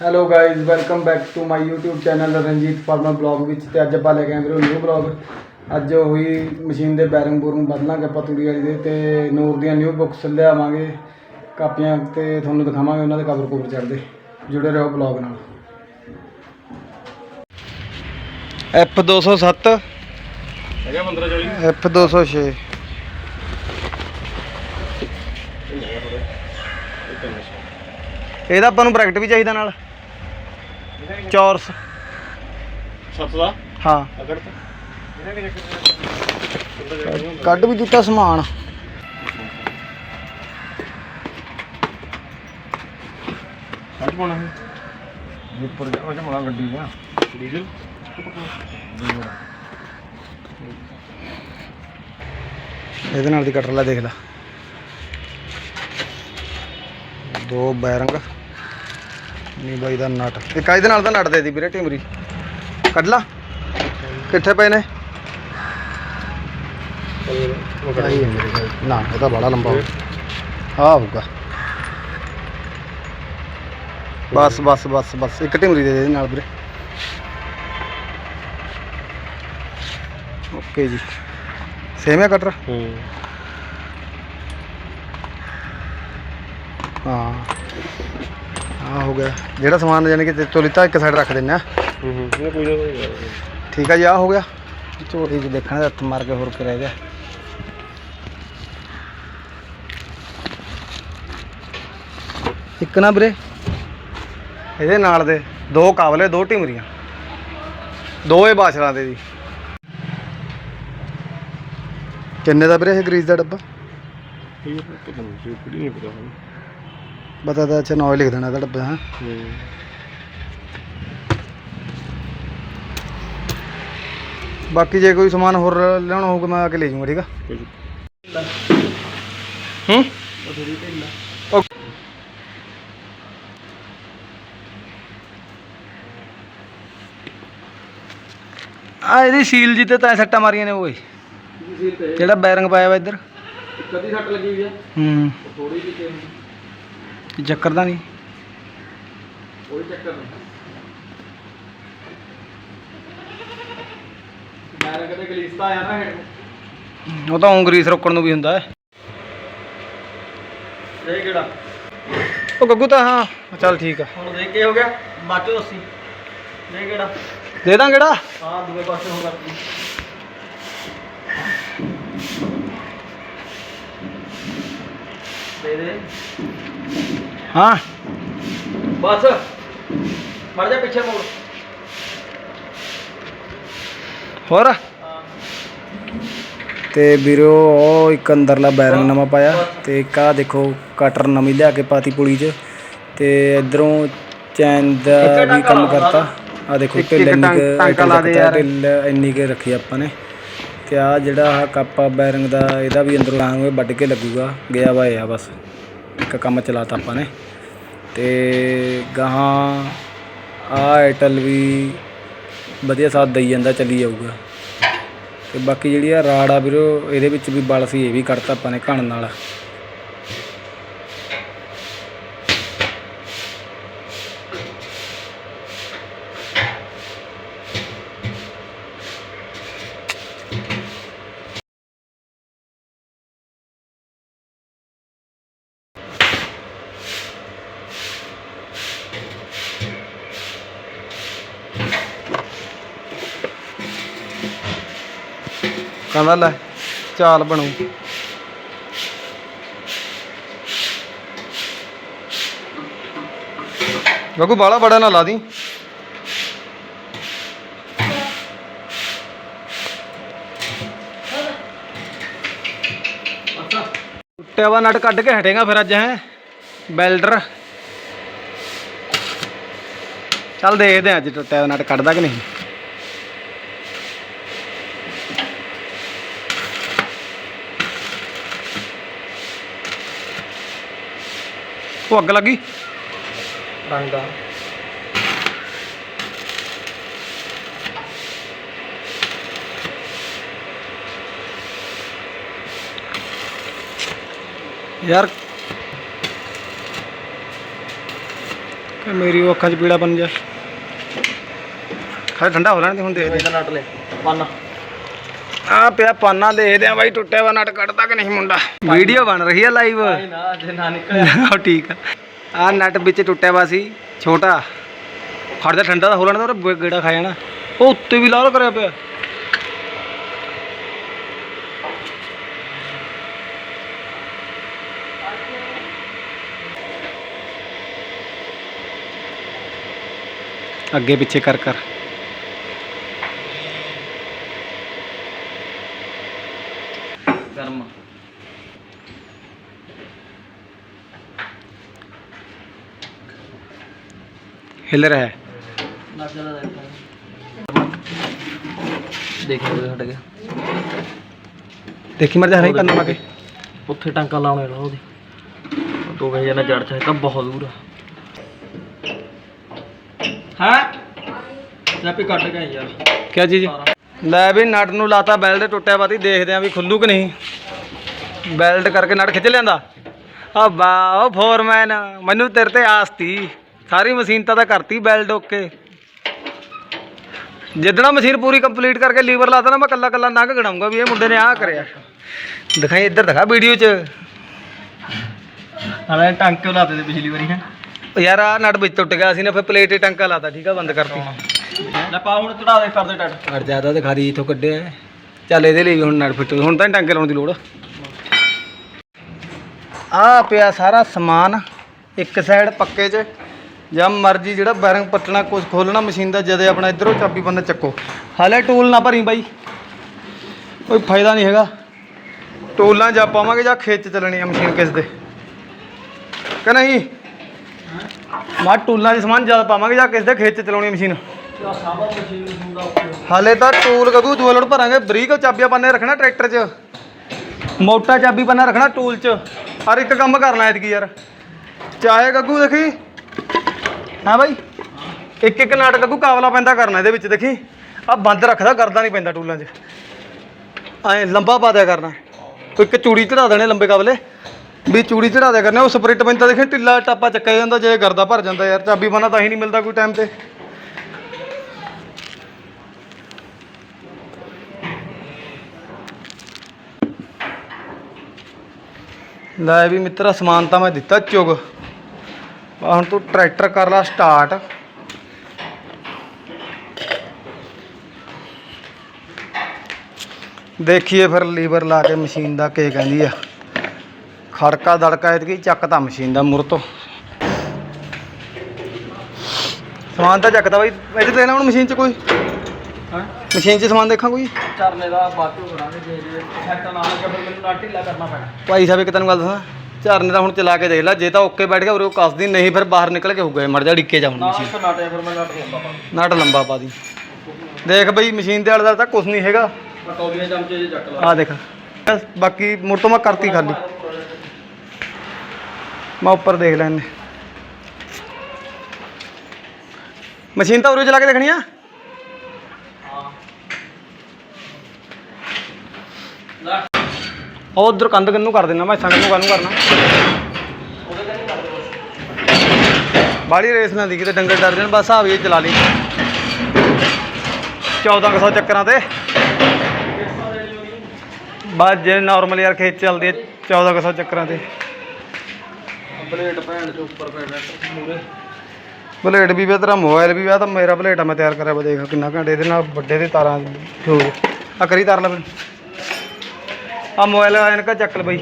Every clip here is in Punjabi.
Hello guys welcome back to my YouTube channel Ranjit farmer blog ਵਿੱਚ ਤੇ ਅੱਜ ਆਪਾਂ ਲੈ ਕੇ ਆਏ ਵੀਰੋ ਨਿਊ ਬਲੌਗ ਅੱਜ ਹੋਈ ਮਸ਼ੀਨ ਦੇ ਬੈਰਿੰਗ ਬੋਰਿੰਗ ਬਦਲਾਂਗੇ ਆਪਾਂ ਤੂੜੀ ਵਾਲੀ ਦੇ ਤੇ ਨੂਰ ਦੀਆਂ ਨਿਊ ਬੁੱਕਸ ਲਿਆਵਾਂਗੇ ਕਾਪੀਆਂ ਤੇ ਤੁਹਾਨੂੰ ਦਿਖਾਵਾਂਗੇ ਉਹਨਾਂ ਦੇ ਕਵਰ ਕਵਰ ਚੜਦੇ ਜੁੜੇ ਰਹੋ ਬਲੌਗ ਨਾਲ। F207 ਹੈਗਾ 15 40 F206 ਇਹਦਾ ਆਪਾਂ ਨੂੰ ਬ੍ਰੈਕਟ ਵੀ ਚਾਹੀਦਾ ਨਾਲ। ਚੌਰਸ ਸੱਤ ਦਾ ਹਾਂ। ਅਗਰ ਤਾਂ? ਕੱਢ ਵੀ ਦਿੱਤਾ ਸਮਾਨ। ਕੱਢ ਪਾਉਣਾ ਹੈ ਉੱਪਰ ਜਾ ਉਹ ਜਮਾ ਗੱਡੀ ਦਾ। ਡੀਜ਼ਲ? ਇਹਦੇ ਨਾਲ ਦੀ ਕਟਰ ਲੈ ਦੇਖ ਲੈ। ਦੋ ਬੈਰੰਗ। ਨਹੀਂ ਬਾਈ ਦਾ ਨਟ। ਇੱਕ ਇਹਦੇ ਨਾਲ ਦਾ ਨਟ ਦੇ ਦੀ ਵੀਰੇ ਟਿਮਰੀ? ਕੱਢ ਲਾ। ਕਿੱਥੇ ਪਏ ਨੇ? ਨਾ ਇਹ ਤਾਂ ਬੜਾ ਲੰਬਾ ਆ ਹੋਊਗਾ। ਬਸ ਬਸ ਬਸ ਬਸ। ਇੱਕ ਟਿਮਰੀ ਦੇ ਦੇ ਨਾਲ ਵੀਰੇ। ਓਕੇ ਜੀ। ਸੇਮ ਹੈ ਕਟਰ? ਹਾਂ। ਆ ਹੋ ਗਿਆ। ਜਿਹੜਾ ਸਮਾਨ ਜਾਨੀ ਕਿ ਤੇਰੇ ਤੋਂ ਲਿੱਤਾ ਇੱਕ ਸਾਈਡ ਰੱਖ ਦਿੰਨੇ ਆ ਹੂੰ ਹੂੰ ਇਹ ਕੋਈ ਨਾ ਕੋਈ ਠੀਕ ਆ ਜੀ ਆ ਹੋ ਗਿਆ। ਝੋਟੀ ਚ ਦੇਖਣਾ ਹੱਥ ਮਾਰ ਕੇ ਹੋਰ ਕੀ ਰਹਿ ਗਿਆ ਇੱਕ ਨਾ ਵੀਰੇ ਇਹਦੇ ਨਾਲ ਦੇ ਦੋ ਕਾਬਲੇ ਦੋ ਟਿਮਰੀਆਂ ਦੋ ਇਹ ਬਾਛਲਾਂ ਦੇ ਜੀ। ਕਿੰਨੇ ਦਾ ਵੀਰੇ ਇਹ ਗਰੀਸ ਦਾ ਡੱਬਾ? ਇਹ ਪਤਾ ਨਹੀਂ ਕਿਹੜੀ ਨਹੀਂ ਪਤਾ ਹੁਣ। ਬਤਾ ਦਾ ਅੱਛਾ ਨੌ ਲਿਖ ਦੇਣਾ ਇਹਦਾ ਡੱਬਾ ਹਾਂ ਹੂੰ ਬਾਕੀ ਜੇ ਕੋਈ ਸਮਾਨ ਹੋਰ ਲਿਆਉਣਾ ਹੋਊਗਾ ਮੈਂ ਆ ਕੇ ਲੈ ਜਾਊਂਗਾ ਠੀਕ ਆ? ਹੂੰ? ਆ ਇਹਦੀ ਸੀਲ ਜੀ ਤੇ ਤਾਂ ਸੱਟਾਂ ਮਾਰੀਆਂ ਨੇ ਓਏ। ਜਿਹੜਾ ਬੈਰਿੰਗ ਪਾਇਆ ਵਾ ਇੱਧਰ। ਕਦੀ ਸੱਟ ਲੱਗੀ ਹੋਈ ਹੈ। ਹੂੰ ਥੋੜੀ ਜਿਹੀ ਚੱਕਰ ਦਾ ਨਹੀਂ? ਕੋਈ ਚੱਕਰ ਨਹੀਂ। ਮੈਂ ਕਦੇ ਗਲੀਸਤਾ ਆਇਆ ਨਾ ਉਹ ਤਾਂ ਰੋਕਣ ਨੂੰ ਵੀ ਹੁੰਦਾ ਹੈ। ਇਹ ਕਿਹੜਾ? ਉਹ ਗੱਗੂ ਤਾਂ ਹਾਂ ਚੱਲ ਠੀਕ ਆ। ਹੁਣ ਦੇਖ ਕੇ ਹੋ ਗਿਆ? ਬਾਚੋ ਦੱਸੀ। ਇਹ ਕਿਹੜਾ? ਦੇ ਦਾਂ ਕਿਹੜਾ? ਹਾਂ ਦੂਏ ਪਾਸੇ ਹੋ ਕਰਤੀ ਦੇ ਦੇ। ਹਾਂ। ਬਸ। ਮੜ ਜਾ ਪਿੱਛੇ ਮੋੜ। ਹੋਰ? ਤੇ ਵੀਰੋ ਉਹ ਇੱਕ ਅੰਦਰਲਾ ਬੈਰਿੰਗ ਨਵਾਂ ਪਾਇਆ ਤੇ ਇੱਕ ਆਹ ਦੇਖੋ ਕਟਰ ਨਵੀਂ ਲਿਆ ਕੇ ਪਾਤੀ ਪੁਲੀ 'ਚ। ਤੇ ਇਧਰੋਂ ਚੈਨ ਦਾ ਵੀ ਕੰਮ ਕਰਤਾ। ਆ ਦੇਖੋ ਢਿੱਲ ਇੰਨੀ ਕੁ ਢਿੱਲ ਇੰਨੀ ਕੁ ਰੱਖੀ ਆਪਾਂ ਨੇ। ਤੇ ਆ ਜਿਹੜਾ ਆਹ ਕਾਪਾ ਬੈਰਿੰਗ ਦਾ ਇਹਦਾ ਵੀ ਅੰਦਰੋਂ ਲਾਂਗੇ ਵੱਢ ਕੇ ਲੱਗੂਗਾ। ਗਿਆ ਵਾ ਇਹ ਆ ਬਸ। ਇੱਕ ਕੰਮ ਚਲਾਤਾ ਆਪਾਂ ਨੇ। ਅਤੇ ਗਾਹਾਂ ਆਹ ਆਈਟਲ ਵੀ ਵਧੀਆ ਸਾਥ ਦੇਈ ਜਾਂਦਾ, ਚੱਲੀ ਜਾਊਗਾ। ਅਤੇ ਬਾਕੀ ਜਿਹੜੀ ਆ ਰਾੜ ਆ ਵੀਰੋ, ਇਹਦੇ ਵਿੱਚ ਵੀ ਬਲ ਸੀ, ਇਹ ਵੀ ਕੱਢਤਾ ਆਪਾਂ ਨੇ ਘਣ ਨਾਲ। ਕਹਿੰਦਾ ਲੈ, ਚਾਲ ਬਣੂ। ਗੱਗੂ, ਬਾਲਾ ਬੜਾ ਨਾ ਲਾ ਦੀ। ਟੁੱਟਿਆ ਵਾ ਨਟ ਕੱਢ ਕੇ ਹਟੇਗਾ ਫਿਰ ਅੱਜ, ਹੈ? ਬੈਲਡਰ। ਚੱਲ ਦੇਖਦੇ ਹਾਂ ਅੱਜ ਟੁੱਟਿਆ ਨਟ ਕੱਢਦਾ ਕਿ ਨਹੀਂ। ਉਹ ਅੱਗ ਲੱਗੀ ਰੰਗ ਦਾ ਯਾਰ ਇਹ ਮੇਰੀ ਅੱਖਾਂ 'ਚ ਪੀੜਾ ਬਣ ਜਾ ਖਾ ਠੰਡਾ ਹੋ ਲੈਣ ਦੇ ਹੁਣ ਦੇਖਦੇ ਇਹਦਾ ਨਟ ਲੈ। ਪੰਨ ਆ ਪਿਆ ਪਾਨਾ ਦੇਖਦੇ ਆ ਬਾਈ ਟੁੱਟਿਆ ਵਾ ਨਟ ਕੱਢਦਾ ਕਿ ਨਹੀਂ ਮੁੰਡਾ? ਵੀਡੀਓ ਬਣ ਰਹੀ ਹੈ ਲਾਈਵ ਨਾ ਜੇ ਨਾ ਨਿਕਲਿਆ। ਠੀਕ ਆ। ਆ ਨਟ ਵਿੱਚ ਟੁੱਟਿਆ ਵਾ ਸੀ ਛੋਟਾ। ਖੜ ਜਾ ਠੰਡਾ ਤਾਂ ਹੋ ਲੈਣਾ ਤਾਂ ਉਹਦਾ ਗੇੜਾ ਖਾ ਜਾਣਾ। ਉਹ ਉੱਤੇ ਵੀ ਲਾਲ ਕਰਿਆ ਪਿਆ। ਅੱਗੇ ਪਿੱਛੇ ਕਰ ਕਰ। ਰਿਹਾ ਹੈ। ਨਾ ਚੱਲਦਾ ਦੇਖੋ ਹਟ ਗਿਆ। ਦੇਖੀ ਮਰ ਜਾ ਨਹੀਂ ਪੰਨਾ ਪਾ ਕੇ। ਉੱਥੇ ਟਾਂਕਾ ਲਾਉਣੇ ਵਾਲਾ ਉਹਦੀ। ਤੂੰ ਕਹੇ ਜਾਣਾ ਜੜ ਚਾਹੇ ਤਾਂ ਬਹੁਤ ਦੂਰ ਆ। ਹਾਂ? ਚਾਪੀ ਕੱਟ ਗਏ ਯਾਰ। ਕਿਆ ਚੀਜ਼? ਲੈ ਵੀ ਨਟ ਨੂੰ ਲਾਤਾ ਬੈਲਟ ਟੁੱਟਿਆ ਵਾ ਤੀ ਦੇਖਦੇ ਆ ਵੀ ਖੁੱਲੂ ਕਿ ਨਹੀਂ। ਬੈਲਟ ਕਰਕੇ ਨਟ ਖਿੱਚ ਲੈਂਦਾ ਆ ਵਾਹ ਫੋਰਮੈਨ ਮੈਨੂੰ ਤੇਰੇ ਤੇ ਆਸ ਤੀ। ਸਾਰੀ ਮਸ਼ੀਨ ਤਾਂ ਤਾਂ ਕਰਤੀ ਬੈਲਟ ਓਕੇ ਜਿੱਦਣਾ ਮਸ਼ੀਨ ਪੂਰੀ ਕੰਪਲੀਟ ਕਰਕੇ ਲੀਵਰ ਲਾਤਾ ਨਾ ਮੈਂ ਕੱਲਾ ਕੱਲਾ ਨੰਗ ਗਣਾਉਂਗਾ ਵੀ ਇਹ ਮੁੰਡੇ ਨੇ ਆਹ ਕਰਿਆ। ਦਿਖਾਈ ਇੱਧਰ ਦਿਖਾ ਵੀਡੀਓ 'ਚ। ਹਾਲੇ ਟਾਂਕੇ ਲਾਤੇ ਤੇ ਪਿਛਲੀ ਵਾਰੀ ਹੈ। ਯਾਰ ਆ ਨਟ ਵਿੱਚ ਟੁੱਟ ਗਿਆ ਸੀ ਨਾ ਫਿਰ ਪਲੇਟ 'ਤੇ ਟੰਕਾ ਲਾਤਾ ਠੀਕ ਆ ਬੰਦ ਕਰਤੀ। ਲੈ ਪਾ ਹੁਣ ਚੜਾ ਦੇ ਕਰਦੇ ਟੱਟ। ਘਰ ਜ਼ਿਆਦਾ ਦਿਖਾ ਦੀ ਇਥੋਂ ਕੱਢਿਆ ਹੈ। ਚੱਲ ਇਹਦੇ ਲਈ ਵੀ ਹੁਣ ਨਟ ਫਿੱਟ ਹੁਣ ਤਾਂ ਟਾਂਕੇ ਲਾਉਣ ਦੀ ਲੋੜ ਆ। ਪਿਆ ਸਾਰਾ ਸਮਾਨ ਇੱਕ ਸਾਈਡ ਪੱਕੇ 'ਚ। ਜਾਂ ਮਰਜ਼ੀ ਜਿਹੜਾ ਬੈਰਿੰਗ ਪੱਟਣਾ ਕੁਝ ਖੋਲਣਾ ਮਸ਼ੀਨ ਦਾ, ਜਦੇ ਆਪਣਾ ਇਧਰੋਂ ਚਾਬੀ ਬੰਦ ਚੱਕੋ। ਹਾਲੇ ਟੂਲ ਨਾ ਭਰੀ ਬਾਈ। ਕੋਈ ਫਾਇਦਾ ਨਹੀਂ ਹੈਗਾ। ਟੂਲਾਂ ਜਾਂ ਪਾਵਾਂਗੇ ਜਾਂ ਖਿੱਚ ਚੱਲਣੀ ਆ ਮਸ਼ੀਨ ਕਿਸ ਦੇ। ਕਿ ਨਹੀਂ? ਮਾ ਟੂਲਾਂ ਦੇ ਸਮਾਨ ਜ਼ਿਆਦਾ ਪਾਵਾਂਗੇ ਜਾਂ ਕਿਸ ਦੇ ਖੇਤ 'ਚ ਚਲਾਉਣੀ ਮਸ਼ੀਨ। ਹਾਲੇ ਤਾਂ ਟੂਲ ਕਦੂ ਦੋ ਲੋਡ ਭਰਾਂਗੇ? ਬਰੀਕ ਚਾਬੀਆਂ ਪਾਣੇ ਰੱਖਣਾ ਟਰੈਕਟਰ 'ਚ। ਮੋਟਾ ਚਾਬੀ ਪਾਣਾ ਰੱਖਣਾ ਟੂਲ 'ਚ। ਹਰ ਇੱਕ ਕੰਮ ਕਰਨਾ ਐਤਕੀ ਯਾਰ। ਚਾਹੇ ਗੱਗੂ ਦੇਖੀ। ਹਾਂ ਬਾਈ। ਇੱਕ ਇੱਕ ਨਾਟ ਗੱਗੂ ਕਾਵਲਾ ਪੈਂਦਾ ਕਰਨਾ ਇਹਦੇ ਵਿੱਚ, ਦੇਖੀ। ਆ ਬੰਦ ਰੱਖਦਾ ਕਰਦਾ ਨਹੀਂ ਪੈਂਦਾ ਟੂਲਾਂ 'ਚ। ਐ ਲੰਬਾ ਪਾ ਦਿਆ ਕਰਨਾ। ਇੱਕ ਚੂੜੀ ਚੜਾ ਦੇਣੇ ਲੰਬੇ ਕਾਬਲੇ। ਵੀ ਚੂੜੀ ਚੜਾ ਦਿਆ ਕਰਨਾ, ਉਹ ਸਪਰਿਟ ਪੈਂਦਾ ਦੇਖੀ, ਢਿੱਲਾ ਟਾਪਾ ਚੱਕਿਆ ਜਾਂਦਾ, ਜੇ ਗਰਦਾ ਭਰ ਜਾਂਦਾ ਯਾਰ, ਚਾਬੀ ਪਾਣਾ ਤਾਂ ਹੀ ਨਹੀਂ ਮਿਲਦਾ ਕੋਈ ਟਾਈਮ ਤੇ। ਲੈ ਵੀ ਮਿੱਤਰਾ, ਸਮਾਨ ਤਾਂ ਮੈਂ ਦਿੱਤਾ ਚੁਗ। ਹੁਣ ਤੂੰ ਟਰੈਕਟਰ ਕਰ ਲਾ ਸਟਾਰਟ। ਦੇਖੀਏ ਫਿਰ ਲੀਵਰ ਲਾ ਕੇ ਮਸ਼ੀਨ ਦਾ ਕੀ ਕਹਿੰਦੀ ਆ। ਖੜਕਾ ਦੜਕਾ ਇਤਕੀ ਚੱਕਤਾ ਮਸ਼ੀਨ ਦਾ ਮੁਰ ਤੋਂ। ਸਮਾਨ ਤਾਂ ਚੱਕਦਾ ਬਾਈ ਇੱਥੇ ਦੇਣਾ ਹੁਣ ਮਸ਼ੀਨ 'ਚ ਕੋਈ? ਹਾਂ? ਮਸ਼ੀਨ 'ਚ ਸਮਾਨ ਦੇਖਾਂ ਕੋਈ? ਚਰਨੇ ਦਾ ਬਾਕੀ ਕਰਾਂਗੇ ਜੇ ਜੇ ਸੈੱਟ ਨਾ ਲੱਗਿਆ ਫਿਰ ਮੈਨੂੰ ਨਾਟੀ ਲਾ ਕਰਨਾ ਪੈਣਾ। ਭਾਈ ਸਾਹਿਬ ਇੱਕ ਤੈਨੂੰ ਗੱਲ ਦੱਸਾਂ। ਝਰਨੇ ਦਾ ਹੁਣ ਚਲਾ ਕੇ ਦੇਖ ਲੈ ਜੇ ਤਾਂ ਓਕੇ ਬੈਠ ਗਿਆ ਉਰੇ ਉਹ ਕੱਸਦੀ ਨਹੀਂ ਫਿਰ ਬਾਹਰ ਨਿਕਲ ਕੇ ਹੋਊਗਾ ਮੜ ਜਾ ਡਿੱਕੇ ਜਾਉਂ ਨਾ ਮਸ਼ੀਨ। ਇੱਕ ਨਾਟੇ ਫਿਰ ਮੈਂ ਨਾਟ ਲੰਬਾ ਪਾ ਨਟ ਲੰਬਾ ਪਾ ਦੀ। ਦੇਖ ਬਈ ਮਸ਼ੀਨ ਦੇ ਆਲੇ ਦਾ ਤਾਂ ਕੁਝ ਨਹੀਂ ਹੈਗਾ। ਕਟੋਰੀਆਂ ਚਮਚੇ ਜੇ ਚੱਕ ਲਾ। ਆ ਦੇਖ। ਬਾਕੀ ਮੁੜ ਤੋਂ ਮੈਂ ਕਰਤੀ ਖਾਲੀ। ਮੈਂ ਉੱਪਰ ਦੇਖ ਲੈਣੇ ਮਸ਼ੀਨ ਤਾਂ ਉਰੇ ਚਲਾ ਕੇ ਦੇਖਣੀ ਆ ਹਾਂ ਲੈ ਉਹ ਉਧਰ ਕੰਧ ਕੰਨੂ ਕਰ ਦੇਣਾ? ਮੈਂ ਸੰਗ ਨੂੰ ਕੰਨੂ ਕਰਨਾ? ਬਾੜੀ ਰੇਸ ਨਾ ਦੀ ਕਿਤੇ ਡੰਗਰ ਡਰ ਜਾਣ ਬਸ ਹਾਵੀ ਚਲਾ ਲਈ। 1400 ਚੱਕਰਾਂ ਤੇ। ਬਸ ਜੇ ਨਾਰਮਲ ਯਾਰ ਖੇਚ ਚੱਲਦੀ ਹੈ 1400 ਚੱਕਰਾਂ ਤੇ। ਬਲੇਡ ਭੈਣ ਦੇ ਉੱਪਰ ਪੈਣਾ ਮੂਰੇ ਬਲੇਡ ਵੀ ਪਿਆ ਤੇਰਾ ਮੋਬਾਈਲ ਵੀ ਪਿਆ ਤਾਂ ਮੇਰਾ ਬਲੇਡ ਆ ਮੈਂ ਤਿਆਰ ਕਰਿਆ ਵਾ ਦੇਖ ਕਿੰਨਾ ਘੰਟੇ ਇਹਦੇ ਨਾਲ ਵੱਡੇ ਦੇ ਤਾਰਾਂ ਆ ਕਰੀ ਤਾਰ ਲੈ ਮੈਨੂੰ। ਆ ਮੋਬਾਈਲ ਐਨਕਾ ਚੱਕ ਲੈ ਬਈ।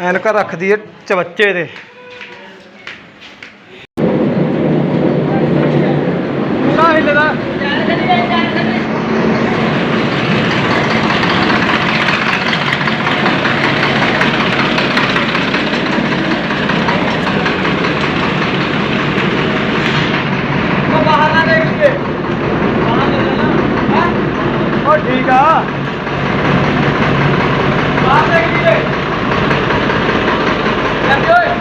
ਐਨਕਾ ਰੱਖਦੀ ਹੈ ਚਵੱਚੇ ਦੇ ਨਾ ਹਿੱਲਦਾ ਉਹ ਬਾਹਰ ਨਾ ਦੇਖ ਕੇ ਬਾਹਰ ਲੈ ਲੈਣਾ ਹਾਂ ਉਹ ਠੀਕ ਆ ਬਾਹਰ ਦੇਖ ਕੇ ਜਾਂਦੇ ਓਏ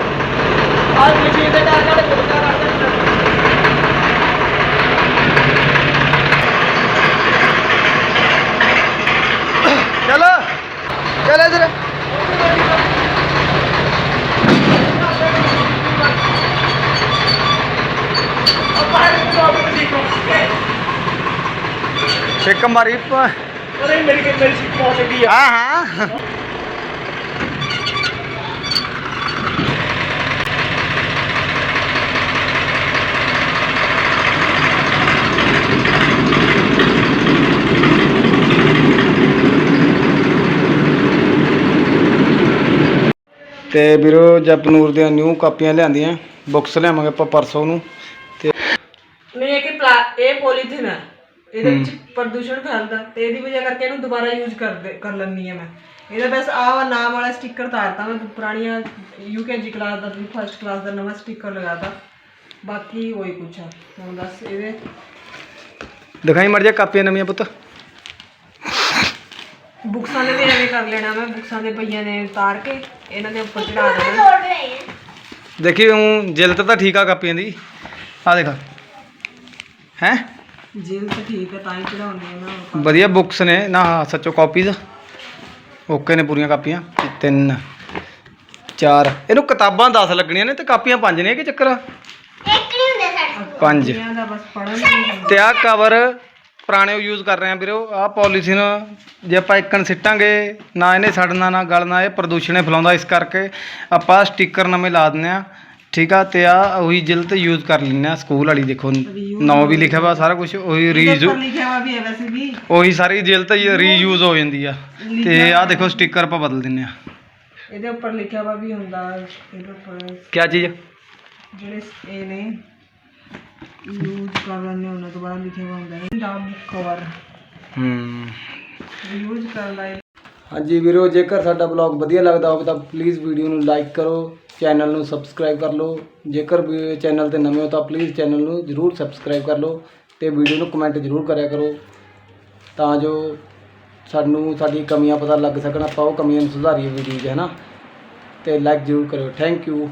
ਛਿੱਕ ਮਾਰੀ ਪ- ਅਰੇ ਮੇਰੀ ਮੇਰੀ ਸਿੱਖ ਬਹੁਤ ਚੰਗੀ ਆ। ਹਾਂ ਹਾਂ। ਤੇ ਵੀਰੋ ਜਪਨੂਰ ਦੀਆਂ ਨਿਊ ਕਾਪੀਆਂ ਲਿਆਂਦੀਆਂ ਬੁੱਕਸ ਲਿਆਵਾਂਗੇ ਆਪਾਂ ਪਰਸੋਂ ਨੂੰ। ਤੇ ਨਹੀਂ ਇਹ ਕਿ ਪਲਾ- ਇਹ ਪੋਲੀਥੀਨ ਹੈ ਇਹਦੇ ਵਿੱਚ ਪ੍ਰਦੂਸ਼ਣ ਫੈਲਦਾ ਤੇ ਇਹਦੀ ਵਜ੍ਹਾ ਕਰਕੇ ਇਹਨੂੰ ਦੁਬਾਰਾ ਯੂਜ਼ ਕਰਦੇ ਕਰ ਲੈਂਦੀ ਆ ਮੈਂ। ਇਹਦਾ ਬਸ ਆਹ ਵਾ ਨਾਮ ਵਾਲਾ ਸਟicker ਤਾਰਤਾ ਮੈਂ ਪੁਰਾਣੀਆਂ ਯੂਕੇਜੀ ਕਲਾਸ ਦਾ ਵੀ ਫਸਟ ਕਲਾਸ ਦਾ ਨਵਾਂ ਸਟicker ਲਗਾਤਾ। ਬਾਕੀ ਹੋਈ ਕੁਛ ਆ। ਹੁਣ ਦੱਸ ਇਹਦੇ ਦਿਖਾਈ ਮਰ ਜਾ ਕਾਪੀਆਂ ਨਵੀਆਂ ਪੁੱਤ। ਬੁਕਸਾਂ ਨੇ ਵੀ ਐਵੇਂ ਕਰ ਲੈਣਾ ਮੈਂ ਬੁਕਸਾਂ ਦੇ ਪਈਆਂ ਨੇ ਉਤਾਰ ਕੇ ਇਹਨਾਂ ਦੇ ਉੱਪਰ ਚੜਾ ਦੇਣਾ। ਦੇਖੀ ਹੂੰ ਜਿਲਤ ਤਾਂ ਠੀਕ ਆ ਕਾਪੀਆਂ ਦੀ। ਆ ਦੇਖ ਹੈ? ਜਿਲ ਤੇ ਠੀਕ ਹੈ ਤਾਂ ਹੀ ਚੜਾਉਂਦੇ ਆ ਨਾ ਵਧੀਆ ਬੁੱਕਸ ਨੇ। ਨਾ ਸੱਚੋ ਕਾਪੀਜ਼ ਓਕੇ ਨੇ ਪੂਰੀਆਂ ਕਾਪੀਆਂ। ਤਿੰਨ ਚਾਰ। ਇਹਨੂੰ ਕਿਤਾਬਾਂ 10 ਲੱਗਣੀਆਂ ਨੇ ਤੇ ਕਾਪੀਆਂ 5 ਨੇ ਇਹ ਕੀ ਚੱਕਰ ਆ? ਪੰਜ। ਇਹਨਾਂ ਦਾ ਬਸ ਪੜਨ ਨੂੰ ਤੇ ਆਹ ਕਵਰ ਪੁਰਾਣੇ ਯੂਜ਼ ਕਰ ਰਹੇ ਆ ਵੀਰੋ। ਆਹ ਪੋਲੀਥੀਨ ਜੇ ਆਪਾਂ ਇੱਕਣ ਸਿੱਟਾਂਗੇ ਨਾ ਇਹਨੇ ਸੜਨਾ ਨਾ ਗਲਣਾ ਇਹ ਪ੍ਰਦੂਸ਼ਣ ਹੀ ਫੈਲਾਉਂਦਾ। ਇਸ ਕਰਕੇ ਆਪਾਂ ਸਟicker ਨਵੇਂ ਲਾ ਦਿੰਦੇ ਆ। ਠੀਕ ਆ ਤੇ ਆ ਉਹੀ ਜਿਲਤ ਯੂਜ਼ ਕਰ ਲੈਂਦੇ ਆ ਸਕੂਲ ਵਾਲੀ ਦੇਖੋ ਨੌ ਵੀ ਲਿਖਿਆ ਵਾ ਸਾਰਾ ਕੁਝ ਉਹੀ ਰੀਯੂਜ਼ ਉੱਪਰ ਲਿਖਿਆ ਵਾ ਵੀ ਹੈ ਵੈਸੇ ਵੀ। ਉਹੀ ਸਾਰੀ ਜਿਲਤ ਰੀਯੂਜ਼ ਹੋ ਜਾਂਦੀ ਆ। ਤੇ ਆਹ ਦੇਖੋ ਸਟicker ਆਪਾਂ ਬਦਲ ਦਿੰਨੇ ਆ। ਇਹਦੇ ਉੱਪਰ ਲਿਖਿਆ ਵਾ ਵੀ ਹੁੰਦਾ ਇਹਦੇ ਉੱਪਰ। ਕੀ ਚੀਜ਼? ਜਿਹੜੇ ਇਹ ਨੇ ਯੂਜ਼ ਕਰ ਲੈਣੇ ਉਹਨਾਂ ਤੋਂ ਬਾਅਦ ਲਿਖਿਆ ਹੁੰਦਾ। ਹੈ ਡਾਊਨ ਕਵਰ ਹੂੰ ਯੂਜ਼ ਦਾ ਇਹ ਹਾਂਜੀ ਵੀਰੋ, ਜੇਕਰ ਸਾਡਾ ਬਲੌਗ ਵਧੀਆ ਲੱਗਦਾ ਹੋਵੇ ਤਾਂ ਪਲੀਜ਼ ਵੀਡੀਓ ਨੂੰ ਲਾਈਕ ਕਰੋ ਚੈਨਲ ਨੂੰ ਸਬਸਕ੍ਰਾਈਬ ਕਰ ਲਓ। ਜੇਕਰ ਵੀ ਚੈਨਲ ਤੇ ਨਵੇਂ ਹੋ ਤਾਂ ਪਲੀਜ਼ ਚੈਨਲ ਨੂੰ ਜਰੂਰ ਸਬਸਕ੍ਰਾਈਬ ਕਰ ਲਓ ਤੇ ਵੀਡੀਓ ਨੂੰ ਕਮੈਂਟ ਜਰੂਰ ਕਰਿਆ ਕਰੋ ਤਾਂ ਜੋ ਸਾਨੂੰ ਸਾਡੀ ਕਮੀਆਂ ਪਤਾ ਲੱਗ ਸਕਣ, ਆਪਾਂ ਉਹ ਕਮੀਆਂ ਨੂੰ ਸੁਧਾਰੀਏ ਵੀਡੀਓ 'ਚ, ਹੈ ਨਾ? ਤੇ ਲਾਈਕ ਜਰੂਰ ਕਰਿਓ। Thank you